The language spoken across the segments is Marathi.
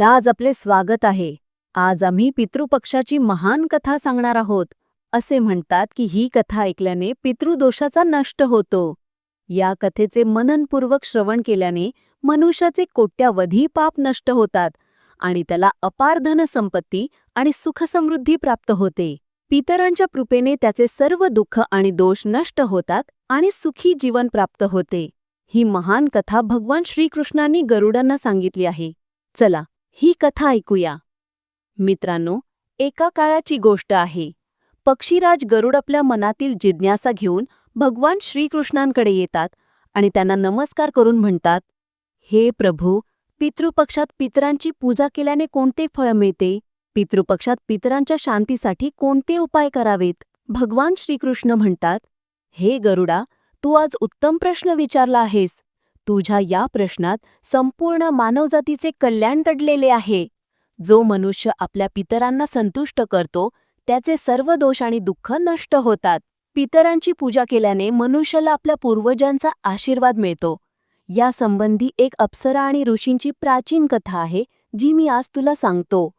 तर आज आपले स्वागत आहे. आज आम्ही पितृपक्षाची महान कथा सांगणार आहोत. असे म्हणतात की ही कथा ऐकल्याने पितृदोषाचा नष्ट होतो. या कथेचे मननपूर्वक श्रवण केल्याने मनुष्याचे कोट्यावधी पाप नष्ट होतात आणि त्याला अपार धनसंपत्ती आणि सुखसमृद्धी प्राप्त होते. पितरांच्या कृपेने त्याचे सर्व दुःख आणि दोष नष्ट होतात आणि सुखी जीवन प्राप्त होते. ही महान कथा भगवान श्रीकृष्णांनी गरुडांना सांगितली आहे. चला ही कथा ऐकूया. मित्रांनो एका काळाची गोष्ट आहे. पक्षीराज गरुड आपल्या मनातील जिज्ञासा घेऊन भगवान श्रीकृष्णांकडे येतात आणि त्यांना नमस्कार करून म्हणतात हे प्रभू पितृपक्षात पितरांची पूजा केल्याने कोणते फळ मिळते? पितृपक्षात पितरांच्या शांतीसाठी कोणते उपाय करावेत? भगवान श्रीकृष्ण म्हणतात हे गरुडा तू आज उत्तम प्रश्न विचारला आहेस. तुझ्या या प्रश्नात संपूर्ण मानवजातीचे कल्याण दडलेले आहे. जो मनुष्य आपल्या पितरांना संतुष्ट करतो त्याचे सर्व दोष आणि दुःख नष्ट होतात. पितरांची पूजा केल्याने मनुष्याला आपल्या पूर्वजांचा आशीर्वाद मिळतो. या संबंधी एक अप्सरा आणि ऋषींची प्राचीन कथा आहे जी मी आज तुला सांगतो.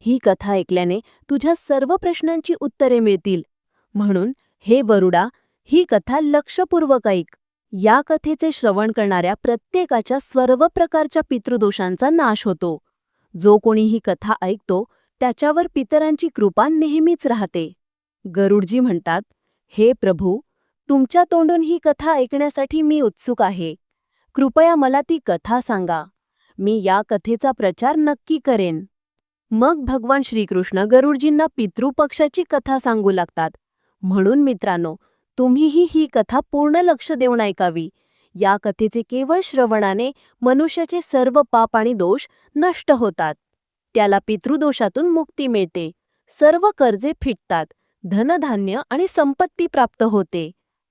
ही कथा ऐकल्याने तुझ्या सर्व प्रश्नांची उत्तरे मिळतील. म्हणून हे वरुडा ही कथा लक्षपूर्वक ऐक. या कथेचे श्रवण करणाऱ्या प्रत्येकाच्या सर्व प्रकारच्या पितृदोषांचा नाश होतो. जो कोणी ही कथा ऐकतो त्याच्यावर पितरांची कृपा नेहमीच राहते. गरुडजी म्हणतात हे प्रभू तुमच्या तोंडून ही कथा ऐकण्यासाठी मी उत्सुक आहे. कृपया मला ती कथा सांगा. मी या कथेचा प्रचार नक्की करेन. मग भगवान श्रीकृष्ण गरुडजींना पितृपक्षाची कथा सांगू लागतात. म्हणून मित्रांनो तुम्हीही ही कथा पूर्ण लक्ष देऊन ऐकावी. या कथेचे केवळ श्रवणाने मनुष्याचे सर्व पाप आणि दोष नष्ट होतात. त्याला पितृदोषातून मुक्ती मिळते. सर्व कर्जे फिटतात. धनधान्य आणि संपत्ती प्राप्त होते.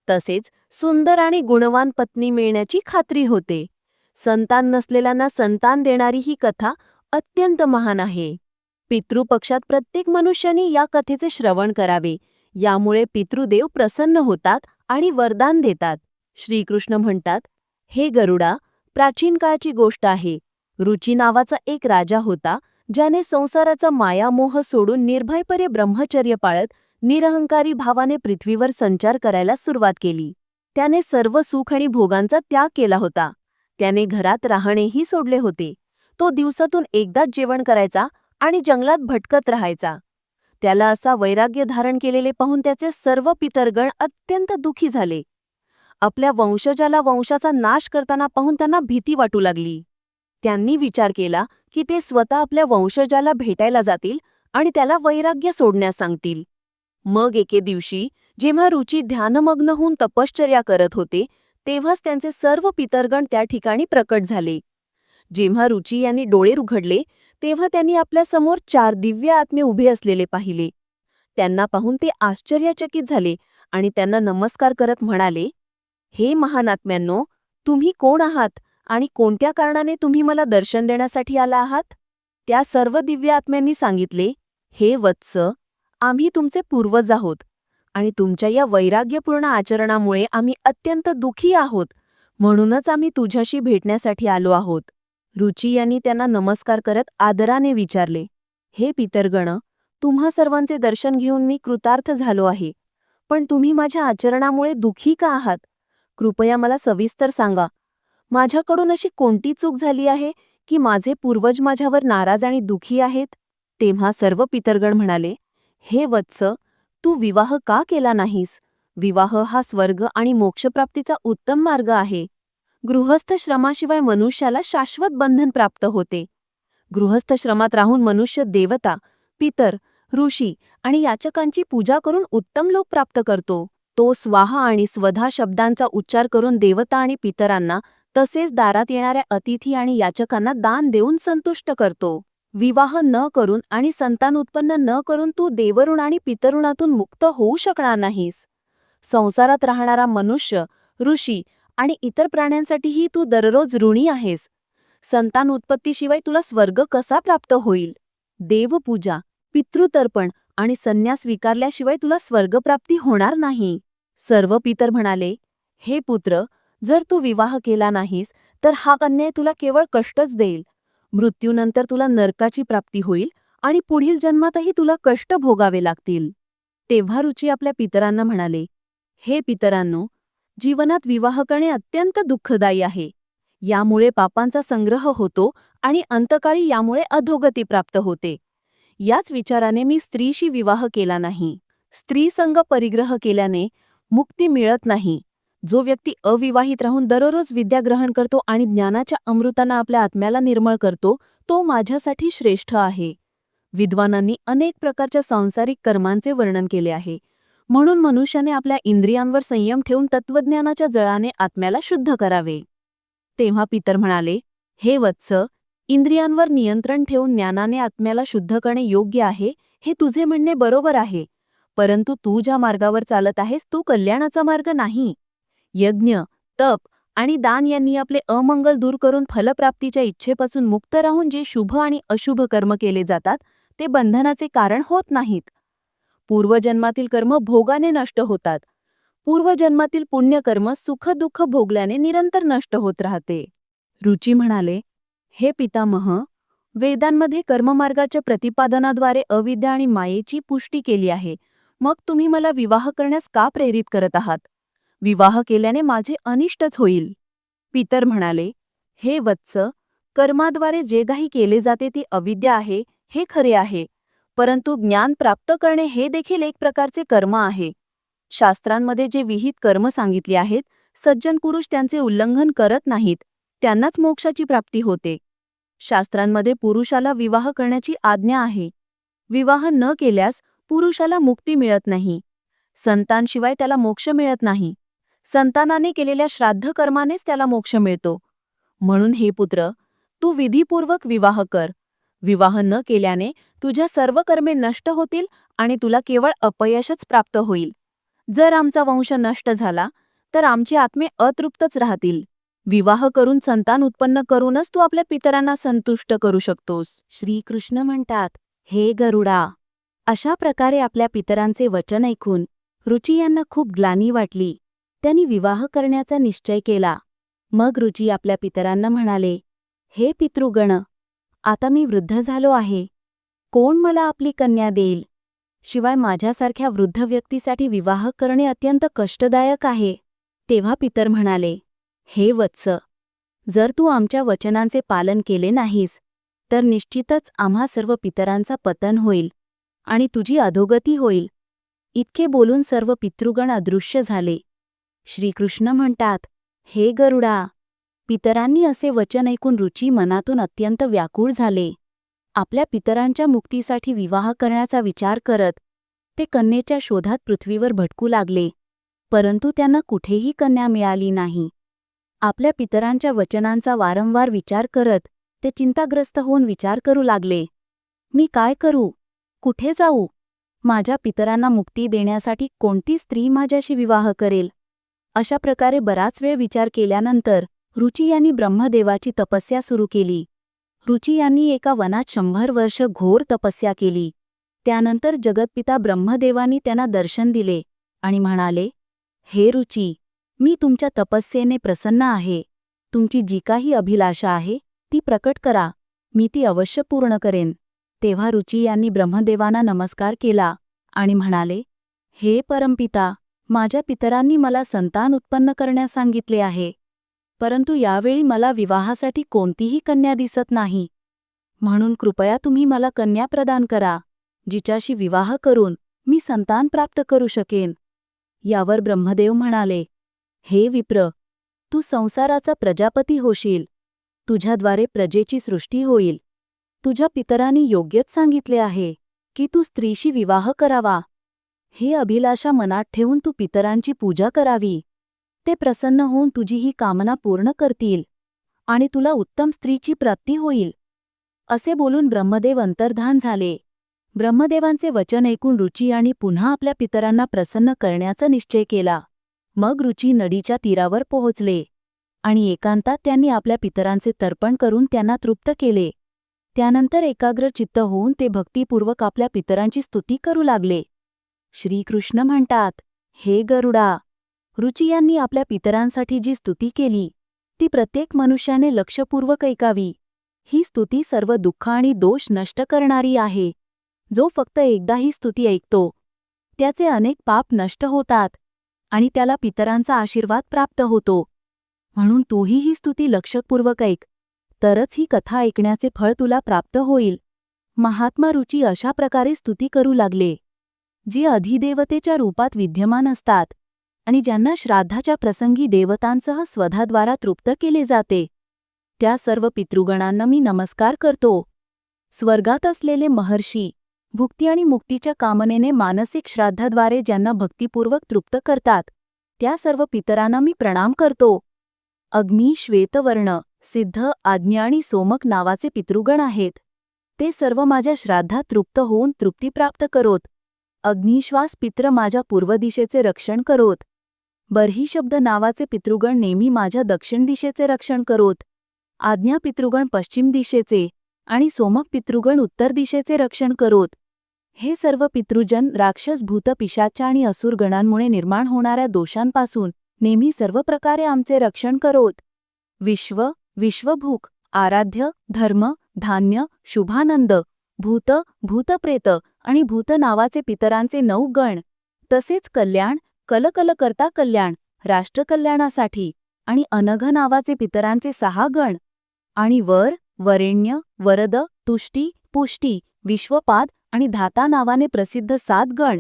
तसेच सुंदर आणि गुणवान पत्नी मिळण्याची खात्री होते. संतान नसलेल्यांना संतान देणारी ही कथा अत्यंत महान आहे. पितृपक्षात प्रत्येक मनुष्याने या कथेचे श्रवण करावे. यामुळे पितृदेव प्रसन्न होतात आणि वरदान देतात. श्रीकृष्ण म्हणतात हे गरुडा प्राचीन काळची गोष्ट आहे. रुची नावाचा एक राजा होता ज्याने संसाराचा मायामोह सोडून निर्भयपणे ब्रह्मचर्य पाळत निरहंकारी भावाने पृथ्वीवर संचार करायला सुरुवात केली. त्याने सर्व सुख आणि भोगांचा त्याग केला होता. त्याने घरात राहणेही सोडले होते. तो दिवसातून एकदाच जेवण करायचा आणि जंगलात भटकत राहायचा. त्याला असा वैराग्य धारण केलेले पाहून त्याचे सर्व पितरगण अत्यंत दुखी झाले. आपल्या वंशजाला वंशाचा नाश करताना पाहून त्यांना भीती वाटू लागली. त्यांनी विचार केला की ते स्वतः आपल्या वंशजाला भेटायला जातील आणि त्याला वैराग्य सोडण्यास सांगतील. मग एके दिवशी जेव्हा रुची ध्यानमग्न होऊन तपश्चर्या करत होते तेव्हाच त्यांचे सर्व पितरगण त्या ठिकाणी प्रकट झाले. जेव्हा रुची यांनी डोळे उघडले तेव्हा त्यांनी आपल्यासमोर चार दिव्य आत्मे उभे असलेले पाहिले. त्यांना पाहून ते आश्चर्यचकित झाले आणि त्यांना नमस्कार करत म्हणाले हे महान आत्म्यांनो तुम्ही कोण आहात आणि कोणत्या कारणाने तुम्ही मला दर्शन देण्यासाठी आला आहात? त्या सर्व दिव्य आत्म्यांनी सांगितले हे वत्स आम्ही तुमचे पूर्वज आहोत आणि तुमच्या या वैराग्यपूर्ण आचरणामुळे आम्ही अत्यंत दुखी आहोत. म्हणूनच आम्ही तुझ्याशी भेटण्यासाठी आलो आहोत. रुची यांनी त्यांना नमस्कार करत आदराने विचारले हे पितरगण तुम्हा सर्वांचे दर्शन घेऊन मी कृतार्थ झालो आहे पण तुम्ही माझ्या आचरणामुळे दुखी का आहात? कृपया मला सविस्तर सांगा. माझ्याकडून अशी कोणती चूक झाली आहे की माझे पूर्वज माझ्यावर नाराज आणि दुखी आहेत? तेव्हा सर्व पितरगण म्हणाले हे वत्स तू विवाह का केला नाहीस? विवाह हा स्वर्ग आणि मोक्षप्राप्तीचा उत्तम मार्ग आहे. गृहस्थ श्रमाशिवाय मनुष्याला शाश्वत बंधन प्राप्त होते. गृहस्थ श्रमात राहून मनुष्य देवता पितर ऋषी आणि याचकांची पूजा करून उत्तम लोक प्राप्त करतो. तो स्वाहा आणि स्वधा शब्दांचा उच्चार करून देवता आणि पितरांना तसेच दारात येणाऱ्या अतिथी आणि याचकांना दान देऊन संतुष्ट करतो. विवाह न करून आणि संतान उत्पन्न न करून तू देवऋण आणि पितऋणातून मुक्त होऊ शकणार नाहीस. संसारात राहणारा मनुष्य ऋषी आणि इतर प्राण्यांसाठीही तू दररोज ऋणी आहेस. संतान उत्पत्तीशिवाय तुला स्वर्ग कसा प्राप्त होईल? देवपूजा पितृतर्पण आणि संन्यास स्वीकारल्याशिवाय तुला स्वर्गप्राप्ती होणार नाही. सर्व पितर म्हणाले हे पुत्र जर तू विवाह केला नाहीस तर हा अन्याय तुला केवळ कष्टच देईल. मृत्यूनंतर तुला नरकाची प्राप्ती होईल आणि पुढील जन्मातही तुला कष्ट भोगावे लागतील. तेव्हा रुची आपल्या पितरांना म्हणाले हे पितरांनो जीवनात विवाह करणे अत्यंत दुःखदायी आहे. यामुळे पापांचा संग्रह होतो आणि अंतकाळी यामुळे अधोगती प्राप्त होते. याच विचाराने मी स्त्रीशी विवाह केला नाही. स्त्रीसंग परिग्रह केल्याने मुक्ती मिळत नाही. जो व्यक्ती अविवाहित राहून दररोज विद्या ग्रहण करतो आणि ज्ञानाच्या अमृतानं आपल्या आत्म्याला निर्मळ करतो तो माझ्यासाठी श्रेष्ठ आहे. विद्वानांनी अनेक प्रकारच्या सांसारिक कर्मांचे वर्णन केले आहे. म्हणून मनुष्याने आपल्या इंद्रियांवर संयम ठेवून तत्वज्ञानाच्या जळाने आत्म्याला शुद्ध करावे. तेव्हा पितर म्हणाले हे वत्स इंद्रियांवर नियंत्रण ठेवून ज्ञानाने आत्म्याला शुद्ध करणे योग्य आहे हे तुझे म्हणणे बरोबर आहे. परंतु तू ज्या मार्गावर चालत आहेस तो कल्याणाचा मार्ग नाही. यज्ञ तप आणि दान यांनी आपले अमंगल दूर करून फलप्राप्तीच्या इच्छेपासून मुक्त राहून जे शुभ आणि अशुभ कर्म केले जातात ते बंधनाचे कारण होत नाहीत. पूर्वजन्मातील कर्म भोगाने नष्ट होतात. पूर्वजन्मातील पुण्यकर्म सुखदुःख भोगल्याने निरंतर नष्ट होत राहते. रुची म्हणाले हे पितामह वेदांमध्ये कर्ममार्गाच्या प्रतिपादनाद्वारे अविद्या आणि मायेची पुष्टी केली आहे. मग तुम्ही मला विवाह करण्यास का प्रेरित करत आहात? विवाह केल्याने माझे अनिष्टच होईल. पितर म्हणाले हे वत्स कर्माद्वारे जे काही केले जाते ती अविद्या आहे हे खरे आहे. परंतु ज्ञान प्राप्त करणे हे देखील एक प्रकारचे कर्म आहे. शास्त्रांमध्ये जे विहित कर्म सांगितले आहेत सज्जन पुरुष त्यांचे उल्लंघन करत नाहीत त्यांनाच मोक्षाची प्राप्ती होते. शास्त्रांमध्ये पुरुषाला विवाह करण्याची आज्ञा आहे. विवाह न केल्यास पुरुषाला मुक्ती मिळत नाही. संतांशिवाय त्याला मोक्ष मिळत नाही. संतानाने केलेल्या श्राद्ध कर्मानेच त्याला मोक्ष मिळतो. म्हणून हे पुत्र तू विधीपूर्वक विवाह कर. विवाह न केल्याने तुझ्या सर्व कर्मे नष्ट होतील आणि तुला केवळ अपयशच प्राप्त होईल. जर आमचा वंश नष्ट झाला तर आमचे आत्मे अतृप्तच राहतील. विवाह करून संतान उत्पन्न करूनच तू आपल्या पितरांना संतुष्ट करू शकतोस. श्रीकृष्ण म्हणतात हे गरुडा! अशा प्रकारे आपल्या पितरांचे वचन ऐकून रुची यांना खूप ग्लानी वाटली. त्यांनी विवाह करण्याचा निश्चय केला. मग रुची आपल्या पितरांना म्हणाले हे पितृगण आता मी वृद्ध झालो आहे. कोण मला आपली कन्या देईल? शिवाय माझ्यासारख्या वृद्ध व्यक्तीसाठी विवाह करणे अत्यंत कष्टदायक आहे. तेव्हा पितर म्हणाले हे वत्स जर तू आमच्या वचनांचे पालन केले नाहीस तर निश्चितच आम्हा सर्व पितरांचा पतन होईल आणि तुझी अधोगती होईल. इतके बोलून सर्व पितृगण अदृश्य झाले. श्रीकृष्ण म्हणतात हे गरुडा पितरांनी असे वचन ऐकून रुची मनातून अत्यंत व्याकुळ झाले. आपल्या पितरांच्या मुक्तीसाठी विवाह करण्याचा विचार करत ते कन्येच्या शोधात पृथ्वीवर भटकू लागले. परंतु त्यांना कुठेही कन्या मिळाली नाही. आपल्या पितरांच्या वचनांचा वारंवार विचार करत ते चिंताग्रस्त होऊन विचार करू लागले. मी काय करू? कुठे जाऊ? माझ्या पितरांना मुक्ती देण्यासाठी कोणती स्त्री माझ्याशी विवाह करेल? अशा प्रकारे बराच वेळ विचार केल्यानंतर रुची यांनी ब्रह्मदेवाची तपस्या सुरू केली. रुची यांनी एका वनात शंभर वर्ष घोर तपस्या केली. त्यानंतर जगतपिता ब्रह्मदेवानी त्यांना दर्शन दिले आणि म्हणाले हे रुची मी तुमच्या तपस्येने प्रसन्न आहे. तुमची जी काही अभिलाषा आहे ती प्रकट करा. मी ती अवश्य पूर्ण करेन. तेव्हा रुची यांनी ब्रह्मदेवांना नमस्कार केला आणि म्हणाले हे परमपिता माझ्या पितरांनी मला संतान उत्पन्न करण्यास सांगितले आहे. परंतु यावेळी मला विवाहासाठी कोणतीही कन्या दिसत नाही. म्हणून कृपया तुम्ही मला कन्या प्रदान करा जिच्याशी विवाह करून मी संतान प्राप्त करू शकेन. यावर ब्रह्मदेव म्हणाले हे विप्र तू संसाराचा प्रजापती होशील. तुझ्याद्वारे प्रजेची सृष्टी होईल. तुझ्या पितरांनी योग्यच सांगितले आहे की तू स्त्रीशी विवाह करावा. हे अभिलाषा मनात ठेवून तू पितरांची पूजा करावी. ते प्रसन्न होऊन तुझी ही कामना पूर्ण करतील आणि तुला उत्तम स्त्रीची प्राप्ती होईल. असे बोलून ब्रह्मदेव अंतर्धान झाले. ब्रह्मदेवांचे वचन ऐकून रुची आणि पुन्हा आपल्या पितरांना प्रसन्न करण्याचा निश्चय केला. मग रुची नदीच्या तीरावर पोहोचले आणि एकांतात त्यांनी आपल्या पितरांचे तर्पण करून त्यांना तृप्त केले. त्यानंतर एकाग्र चित्त होऊन ते भक्तिपूर्वक आपल्या पितरांची स्तुती करू लागले. श्रीकृष्ण म्हणतात हे गरुडा रुची यांनी आपल्या पितरांसाठी जी स्तुती केली ती प्रत्येक मनुष्याने लक्षपूर्वक ऐकावी. ही स्तुती सर्व दुःख आणि दोष नष्ट करणारी आहे. जो फक्त एकदा ही स्तुती ऐकतो त्याचे अनेक पाप नष्ट होतात आणि त्याला पितरांचा आशीर्वाद प्राप्त होतो. म्हणून तूही ही स्तुती लक्षपूर्वक ऐक तरच ही कथा ऐकण्याचे फळ तुला प्राप्त होईल. महात्मा रुची अशा प्रकारे स्तुती करू लागले जे अधिदेवतेच्या रूपात विद्यमान असतात. आणि ज्यांना श्राद्धाच्या प्रसंगी देवतांसह स्वधाद्वारा तृप्त केले जाते. त्या सर्व पितृगणांना मी नमस्कार करतो. स्वर्गात असलेले महर्षी भुक्ती आणि मुक्तीच्या कामनेने मानसिक श्राद्धाद्वारे ज्यांना भक्तिपूर्वक तृप्त करतात त्या सर्व पितरांना मी प्रणाम करतो. अग्नी श्वेतवर्ण सिद्ध आज्ञा आणि सोमक नावाचे पितृगण आहेत. ते सर्व माझ्या श्राद्धात तृप्त होऊन तृप्ती प्राप्त करोत. अग्निश्वास पित्र माझ्या पूर्वदिशेचे रक्षण करोत. बर्ही शब्द नावाचे पितृगण नेहमी माझ्या दक्षिण दिशेचे रक्षण करोत. आज्ञा पितृगण पश्चिम दिशेचे आणि सोमक पितृगण उत्तर दिशेचे रक्षण करोत. हे सर्व पितृजन राक्षस भूत पिशाच्या आणि असुरगणांमुळे निर्माण होणाऱ्या दोषांपासून नेहमी सर्व प्रकारे आमचे रक्षण करोत. विश्व विश्वभूक आराध्य धर्म धान्य शुभानंद भूत भूतप्रेत आणि भूत नावाचे पितरांचे नऊ गण. तसेच कल्याण कलकल करता कल्याण राष्ट्रकल्याणासाठी आणि अनघ नावाचे पितरांचे सहा गण आणि वर वरेण्य वरद तुष्टी पुष्टी विश्वपाद आणि धाता नावाने प्रसिद्ध सात गण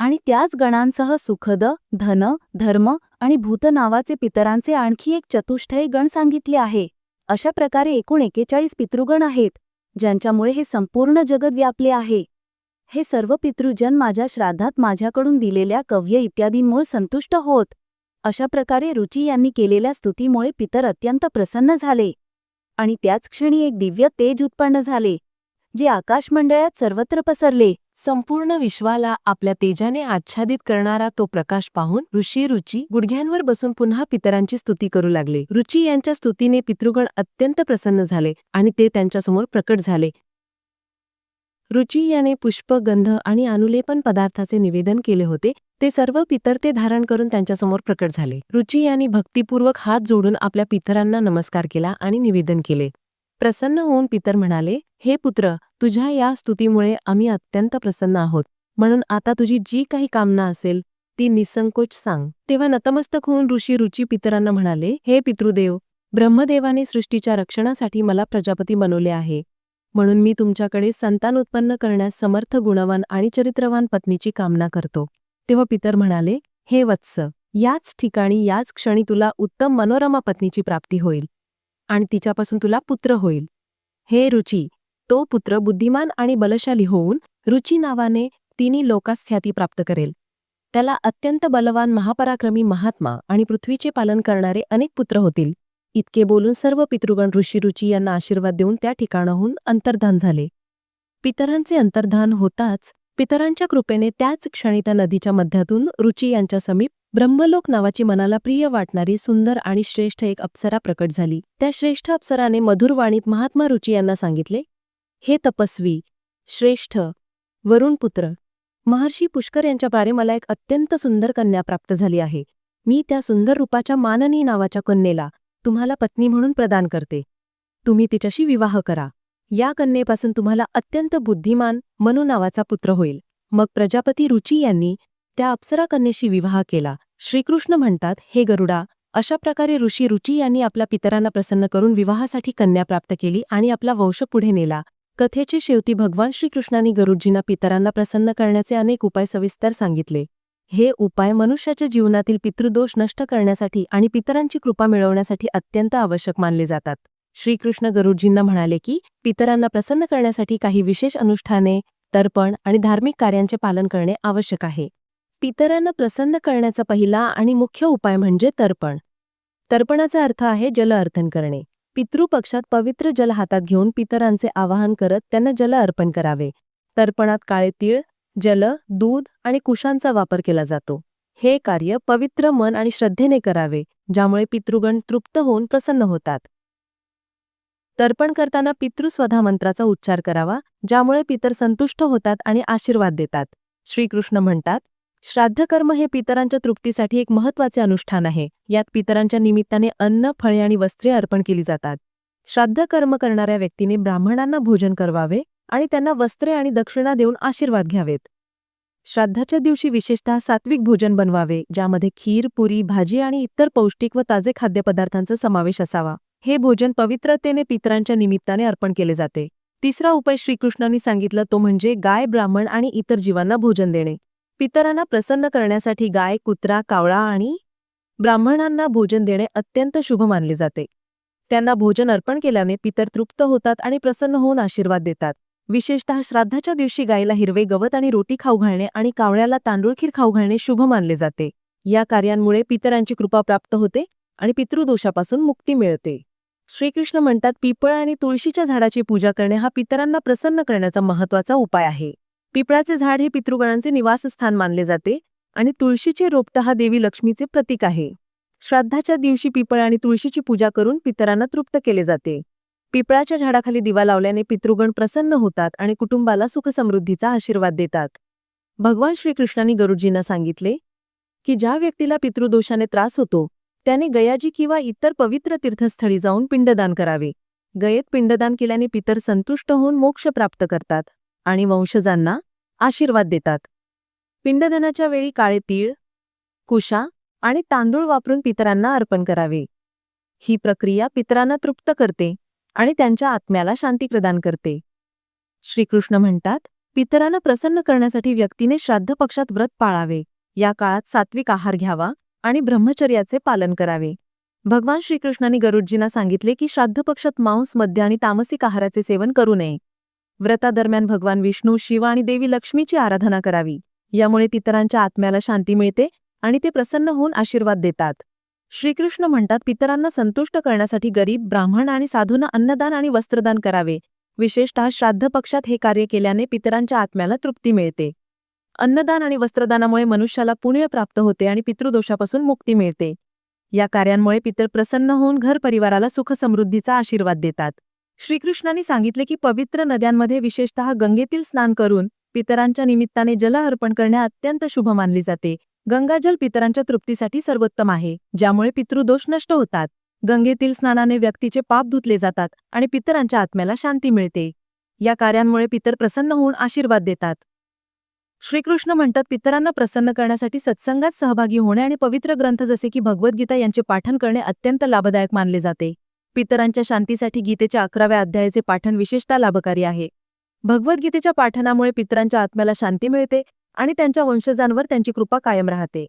आणि त्याच गणांसह सुखद धन धर्म आणि भूत नावाचे पितरांचे आणखी एक चतुष्टय गण सांगितले आहे. अशा प्रकारे एकूण एकेचाळीस पितृगण आहेत ज्यांच्यामुळे हे संपूर्ण जगत व्यापले आहे. हे सर्व पितृजन माझ्या श्राद्धात माझ्याकडून दिलेल्या कव्य इत्यादींमुळे संतुष्ट होत. अशा प्रकारे रुची यांनी केलेल्या स्तुतीमुळे पितर अत्यंत प्रसन्न झाले. आणि त्याच क्षणी एक दिव्य तेज उत्पन्न झाले जे आकाशमंडळात सर्वत्र पसरले. संपूर्ण विश्वाला आपल्या तेजाने आच्छादित करणारा तो प्रकाश पाहून ऋषी रुची गुडघ्यांवर बसून पुन्हा पितरांची स्तुती करू लागले. रुची यांच्या स्तुतीने पितृगण अत्यंत प्रसन्न झाले आणि ते त्यांच्यासमोर प्रकट झाले. रुची याने पुष्प गंध आणि अनुलेपन पदार्थाचे निवेदन केले होते. ते सर्व पितर ते धारण करून त्यांच्यासमोर प्रकट झाले. रुची यांनी भक्तिपूर्वक हात जोडून आपल्या पितरांना नमस्कार केला आणि निवेदन केले. प्रसन्न होऊन पितर म्हणाले हे पुत्र तुझ्या या स्तुतीमुळे आम्ही अत्यंत प्रसन्न आहोत. म्हणून आता तुझी जी काही कामना असेल ती निसंकोच सांग. तेव्हा नतमस्तक होऊन ऋषी रुची पितरांना म्हणाले हे पितृदेव ब्रह्मदेवाने सृष्टीच्या रक्षणासाठी मला प्रजापती बनवले आहे. म्हणून मी तुमच्याकडे संतान उत्पन्न करण्यास समर्थ गुणवान आणि चरित्रवान पत्नीची कामना करतो. तेव्हा पितर म्हणाले हे वत्स याच ठिकाणी याच क्षणी तुला उत्तम मनोरमा पत्नीची प्राप्ती होईल आणि तिच्यापासून तुला पुत्र होईल. हे रुची तो पुत्र बुद्धिमान आणि बलशाली होऊन रुची नावाने तिन्ही लोकास ख्याती प्राप्त करेल. त्याला अत्यंत बलवान महापराक्रमी महात्मा आणि पृथ्वीचे पालन करणारे अनेक पुत्र होतील. इतके बोलून सर्व पितृगण ऋषीरुची यांना आशीर्वाद देऊन त्या ठिकाणाहून अंतर्धान झाले. पितरांचे अंतर्धान होताच पितरांच्या कृपेने त्याच क्षणी त्या नदीच्या मध्यातून रुची यांच्या समीप ब्रह्मलोक नावाची मनाला प्रिय वाटणारी सुंदर आणि श्रेष्ठ एक अप्सरा प्रकट झाली. त्या श्रेष्ठ अप्सराने मधुरवाणीत महात्मा रुची यांना सांगितले हे तपस्वी श्रेष्ठ वरुणपुत्र महर्षी पुष्कर यांच्याबारे मला एक अत्यंत सुंदर कन्या प्राप्त झाली आहे. मी त्या सुंदर रूपाच्या माननी नावाच्या कन्येला तुम्हाला पत्नी म्हणून प्रदान करते. तुम्ही तिच्याशी विवाह करा. या कन्येपासून तुम्हाला अत्यंत बुद्धिमान मनु नावाचा पुत्र होईल. मग प्रजापती रुची यांनी त्या अप्सरा कन्येशी विवाह केला. श्रीकृष्ण म्हणतात हे गरुडा अशा प्रकारे ऋषी रुची यांनी आपल्या पितरांना प्रसन्न करून विवाहासाठी कन्या प्राप्त केली आणि आपला वंश पुढे नेला. कथेचे शेवटी भगवान श्रीकृष्णांनी गरुडजींना पितरांना प्रसन्न करण्याचे अनेक उपाय सविस्तर सांगितले. हे उपाय मनुष्याच्या जीवनातील पितृदोष नष्ट करण्यासाठी आणि पितरांची कृपा मिळवण्यासाठी अत्यंत आवश्यक मानले जातात. श्रीकृष्ण गरुडजींना म्हणाले की पितरांना प्रसन्न करण्यासाठी काही विशेष अनुष्ठाने तर्पण आणि धार्मिक कार्यांचे पालन करणे आवश्यक आहे. पितरांना प्रसन्न करण्याचा पहिला आणि मुख्य उपाय म्हणजे तर्पण. तर्पणाचा अर्थ आहे जल अर्पण करणे. पितृपक्षात पवित्र जल हातात घेऊन पितरांचे आवाहन करत त्यांना जल अर्पण करावे. तर्पणात काळे तीळ जल दूध आणि कुशांचा वापर केला जातो. हे कार्य पवित्र मन आणि श्रद्धेने करावे ज्यामुळे पितृगण तृप्त होऊन प्रसन्न होतात. तर्पण करताना पितृस्वधा मंत्राचा उच्चार करावा ज्यामुळे पितर संतुष्ट होतात आणि आशीर्वाद देतात. श्रीकृष्ण म्हणतात श्राद्धकर्म हे पितरांच्या तृप्तीसाठी एक महत्त्वाचे अनुष्ठान आहे. यात पितरांच्या निमित्ताने अन्न फळे आणि वस्त्रे अर्पण केली जातात. श्राद्ध कर्म करणाऱ्या व्यक्तीने ब्राह्मणांना भोजन करवावे आणि त्यांना वस्त्रे आणि दक्षिणा देऊन आशीर्वाद घ्यावेत. श्राद्धाच्या दिवशी विशेषतः सात्विक भोजन बनवावे ज्यामध्ये खीर पुरी भाजी आणि इतर पौष्टिक व ताजे खाद्यपदार्थांचा समावेश असावा. हे भोजन पवित्रतेने पितरांच्या निमित्ताने अर्पण केले जाते. तिसरा उपाय श्रीकृष्णांनी सांगितला तो म्हणजे गाय ब्राह्मण आणि इतर जीवांना भोजन देणे. पितरांना प्रसन्न करण्यासाठी गाय कुत्रा कावळा आणि ब्राह्मणांना भोजन देणे अत्यंत शुभ मानले जाते. त्यांना भोजन अर्पण केल्याने पितर तृप्त होतात आणि प्रसन्न होऊन आशीर्वाद देतात. विशेषतः श्राद्धाच्या दिवशी गायीला हिरवे गवत आणि रोटी खाऊ घालणे आणि कावळ्याला तांदूळखीर खाऊ घालणे शुभ मानले जाते. या कार्यांमुळे पितरांची कृपा प्राप्त होते आणि पितृदोषापासून मुक्ती मिळते. श्रीकृष्ण म्हणतात पिपळ आणि तुळशीच्या झाडाची पूजा करणे हा पितरांना प्रसन्न करण्याचा महत्त्वाचा उपाय आहे. पिपळाचे झाड हे पितृगणांचे निवासस्थान मानले जाते आणि तुळशीचे रोपट हा देवी लक्ष्मीचे प्रतीक आहे. श्राद्धाच्या दिवशी पिपळ आणि तुळशीची पूजा करून पितरांना तृप्त केले जाते. पिपळाच्या झाडाखाली दिवा लावल्याने पितृगण प्रसन्न होतात आणि कुटुंबाला सुखसमृद्धीचा आशीर्वाद देतात. भगवान श्रीकृष्णांनी गरुडजींना सांगितले की ज्या व्यक्तीला पितृदोषाने त्रास होतो त्याने गयाजी किंवा इतर पवित्र तीर्थस्थळी जाऊन पिंडदान करावे. गयेत पिंडदान केल्याने पितर संतुष्ट होऊन मोक्ष प्राप्त करतात आणि वंशजांना आशीर्वाद देतात. पिंडदानाच्या वेळी काळे तीळ कुशा आणि तांदूळ वापरून पितरांना अर्पण करावे. ही प्रक्रिया पितरांना तृप्त करते आणि त्यांच्या आत्म्याला शांती प्रदान करते. श्रीकृष्ण म्हणतात पितरांना प्रसन्न करण्यासाठी व्यक्तीने श्राद्ध पक्षात व्रत पाळावे. या काळात सात्विक आहार घ्यावा आणि ब्रह्मचर्याचे पालन करावे. भगवान श्रीकृष्णांनी गरुडजींना सांगितले की श्राद्ध पक्षात मांस मध्य आणि तामसिक आहाराचे सेवन करू नये. व्रतादरम्यान भगवान विष्णू शिव आणि देवी लक्ष्मीची आराधना करावी. यामुळे तितरांच्या आत्म्याला शांती मिळते आणि ते प्रसन्न होऊन आशीर्वाद देतात. श्रीकृष्ण म्हणतात पितरांना संतुष्ट करण्यासाठी गरीब ब्राह्मण आणि साधूंना अन्नदान आणि वस्त्रदान करावे. विशेषतः श्राद्ध पक्षात हे कार्य केल्याने पितरांच्या आत्म्याला तृप्ती मिळते. अन्नदान आणि वस्त्रदानामुळे मनुष्याला पुण्य प्राप्त होते आणि पितृदोषापासून मुक्ती मिळते. या कार्यांमुळे पितर प्रसन्न होऊन घर परिवाराला सुखसमृद्धीचा आशीर्वाद देतात. श्रीकृष्णांनी सांगितले की पवित्र नद्यांमध्ये विशेषतः गंगेतील स्नान करून पितरांच्या निमित्ताने जल अर्पण करणे अत्यंत शुभ मानली जाते. गंगाजल पितरांच्या तृप्तीसाठी सर्वोत्तम आहे ज्यामुळे पितृदोष नष्ट होतात. गंगेतील स्नानाने व्यक्तीचे पाप धुतले जातात आणि पितरांच्या आत्म्याला शांती मिळते. या कार्यांमुळे पितर प्रसन्न होऊन आशीर्वाद देतात. श्रीकृष्ण म्हणतात पितरांना प्रसन्न करण्यासाठी सत्संगात सहभागी होणे आणि पवित्र ग्रंथ जसे की भगवद्गीता यांचे पाठन करणे अत्यंत लाभदायक मानले जाते. पितरांच्या शांतीसाठी गीतेच्या अकराव्या अध्यायाचे पाठन विशेषतः लाभकारी आहे. भगवद्गीतेच्या पाठनामुळे पितरांच्या आत्म्याला शांती मिळते आणि त्यांच्या वंशजांवर त्यांची कृपा कायम राहते.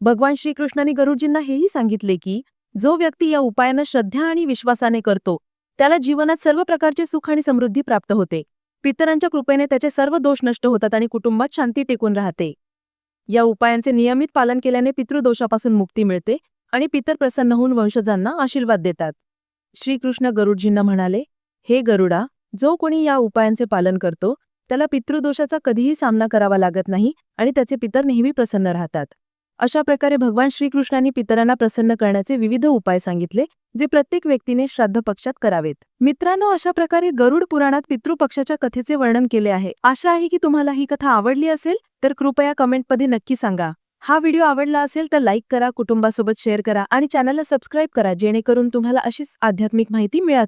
भगवान श्रीकृष्णांनी गरुडजींना हेही सांगितले की जो व्यक्ती या उपायांना श्रद्धा आणि विश्वासाने करतो त्याला जीवनात सर्व प्रकारचे सुख आणि समृद्धी प्राप्त होते. पितरांच्या कृपेने त्याचे सर्व दोष नष्ट होतात आणि कुटुंबात शांती टिकून राहते. या उपायांचे नियमित पालन केल्याने पितृदोषापासून मुक्ती मिळते आणि पितर प्रसन्न होऊन वंशजांना आशीर्वाद देतात. श्रीकृष्ण गरुडजींना म्हणाले हे गरुडा जो कोणी या उपायांचे पालन करतो त्याला पितृदोषाचा कधीही सामना करावा लागत नाही आणि त्याचे पितर नेहमी प्रसन्न राहतात. अशा प्रकारे भगवान श्रीकृष्णांनी पितरांना प्रसन्न करण्याचे विविध उपाय सांगितले जे प्रत्येक व्यक्तीने श्राद्ध पक्षात करावेत. मित्रांनो अशा प्रकारे गरुड पुराणात पितृपक्षाच्या कथेचे वर्णन केले आहे. आशा आहे की तुम्हाला ही कथा आवडली असेल तर कृपया कमेंटमध्ये नक्की सांगा. हा व्हिडिओ आवडला असेल तर लाईक करा कुटुंबासोबत शेअर करा आणि चॅनलला सबस्क्राईब करा जेणेकरून तुम्हाला अशीच आध्यात्मिक माहिती मिळत